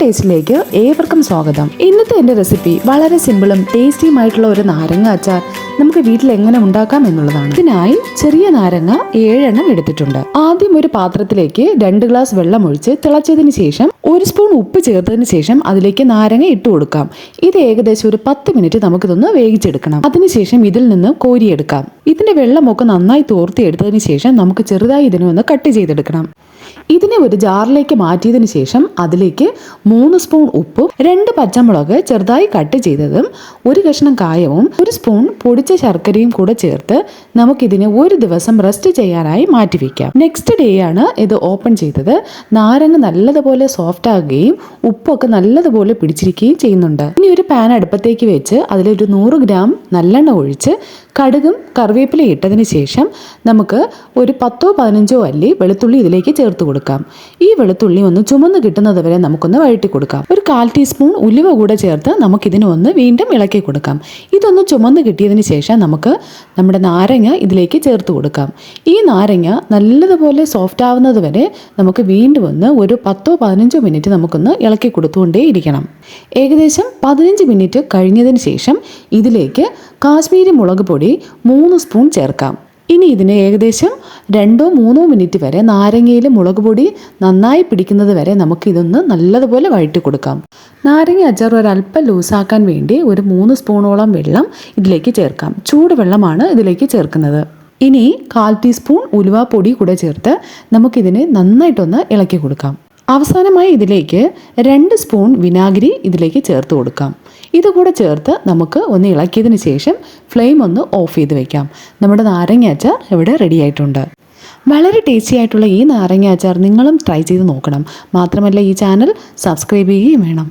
ടേസ്റ്റിലേക്ക് ഏവർക്കും സ്വാഗതം. ഇന്നത്തെ എന്റെ റെസിപ്പി വളരെ സിമ്പിളും ടേസ്റ്റിയുമായിട്ടുള്ള ഒരു നാരങ്ങ അച്ചാർ നമുക്ക് വീട്ടിൽ എങ്ങനെ ഉണ്ടാക്കാം എന്നുള്ളതാണ്. ഇതിനായി ചെറിയ നാരങ്ങ ഏഴെണ്ണം എടുത്തിട്ടുണ്ട്. ആദ്യം ഒരു പാത്രത്തിലേക്ക് രണ്ട് ഗ്ലാസ് വെള്ളം ഒഴിച്ച് തിളച്ചതിന് ശേഷം ഒരു സ്പൂൺ ഉപ്പ് ചേർത്തതിന് ശേഷം അതിലേക്ക് നാരങ്ങ ഇട്ട് കൊടുക്കാം. ഇത് ഏകദേശം ഒരു പത്ത് മിനിറ്റ് നമുക്കിതൊന്ന് വേവിച്ചെടുക്കണം. അതിനുശേഷം ഇതിൽ നിന്ന് കോരിയെടുക്കാം. ഇതിന്റെ വെള്ളമൊക്കെ നന്നായി തോർത്തിയെടുത്തതിന് ശേഷം നമുക്ക് ചെറുതായി ഇതിനെ ഒന്ന് കട്ട് ചെയ്തെടുക്കണം. ഇതിനെ ഒരു ജാറിലേക്ക് മാറ്റിയതിന് ശേഷം അതിലേക്ക് മൂന്ന് സ്പൂൺ ഉപ്പും രണ്ട് പച്ചമുളക് ചെറുതായി കട്ട് ചെയ്തതും ഒരു കഷ്ണം കായവും ഒരു സ്പൂൺ പൊടിച്ച ശർക്കരയും കൂടെ ചേർത്ത് നമുക്കിതിനെ ഒരു ദിവസം റെസ്റ്റ് ചെയ്യാനായി മാറ്റിവെക്കാം. നെക്സ്റ്റ് ഡേ ആണ് ഇത് ഓപ്പൺ ചെയ്തത്. നാരങ്ങ നല്ലതുപോലെ സോഫ്റ്റ് ആകുകയും ഉപ്പൊക്കെ നല്ലതുപോലെ പിടിച്ചിരിക്കുകയും ചെയ്യുന്നുണ്ട്. ഇനി ഒരു പാൻ അടുപ്പത്തേക്ക് വെച്ച് അതിലൊരു നൂറ് ഗ്രാം നല്ലെണ്ണ ഒഴിച്ച് കടുകും കറിവേപ്പില ഇട്ടതിന് ശേഷം നമുക്ക് ഒരു പത്തോ പതിനഞ്ചോ അല്ലി വെളുത്തുള്ളി ഇതിലേക്ക് ചേർത്ത് കൊടുക്കാം. ഈ വെളുത്തുള്ളി ഒന്ന് ചുമന്ന് കിട്ടുന്നത് വരെ നമുക്കൊന്ന് വഴറ്റി കൊടുക്കാം. ഒരു കാൽ ടീസ്പൂൺ ഉലുവ കൂടെ ചേർത്ത് നമുക്കിതിനെ ഒന്ന് വീണ്ടും ഇളക്കി കൊടുക്കാം. ഇതൊന്ന് ചുമന്ന് കിട്ടിയതിന് ശേഷം നമുക്ക് നമ്മുടെ നാരങ്ങ ഇതിലേക്ക് ചേർത്ത് കൊടുക്കാം. ഈ നാരങ്ങ നല്ലതുപോലെ സോഫ്റ്റ് ആവുന്നത് വരെ നമുക്ക് വീണ്ടും ഒന്ന് ഒരു പത്തോ പതിനഞ്ചോ മിനിറ്റ് നമുക്കൊന്ന് ഇളക്കി കൊടുത്തുകൊണ്ടേ ഇരിക്കണം. ഏകദേശം പതിനഞ്ച് മിനിറ്റ് കഴിഞ്ഞതിന് ശേഷം ഇതിലേക്ക് കാശ്മീരി മുളക് പൊടി മൂന്ന് സ്പൂൺ ചേർക്കാം. ഇനി ഇതിന് ഏകദേശം രണ്ടോ മൂന്നോ മിനിറ്റ് വരെ നാരങ്ങയിൽ മുളക് പൊടി നന്നായി പിടിക്കുന്നത് വരെ നമുക്കിതൊന്ന് നല്ലതുപോലെ വഴറ്റി കൊടുക്കാം. നാരങ്ങ അച്ചാർ ഒരല്പം ലൂസാക്കാൻ വേണ്ടി ഒരു മൂന്ന് സ്പൂണോളം വെള്ളം ഇതിലേക്ക് ചേർക്കാം. ചൂടുവെള്ളമാണ് ഇതിലേക്ക് ചേർക്കുന്നത്. ഇനി കാൽ ടീസ്പൂൺ ഉലുവാപ്പൊടി കൂടെ ചേർത്ത് നമുക്കിതിനെ നന്നായിട്ടൊന്ന് ഇളക്കി കൊടുക്കാം. അവസാനമായി ഇതിലേക്ക് രണ്ട് സ്പൂൺ വിനാഗിരി ഇതിലേക്ക് ചേർത്ത് കൊടുക്കാം. ഇതുകൂടെ ചേർത്ത് നമുക്ക് ഒന്ന് ഇളക്കിയതിന് ശേഷം ഫ്ലെയിം ഒന്ന് ഓഫ് ചെയ്ത് വെക്കാം. നമ്മുടെ നാരങ്ങ അച്ചാർ ഇവിടെ റെഡി ആയിട്ടുണ്ട്. വളരെ ടേസ്റ്റി ആയിട്ടുള്ള ഈ നാരങ്ങ അച്ചാർ നിങ്ങളും ട്രൈ ചെയ്ത് നോക്കണം. മാത്രമല്ല ഈ ചാനൽ സബ്സ്ക്രൈബ് ചെയ്യുകയും വേണം.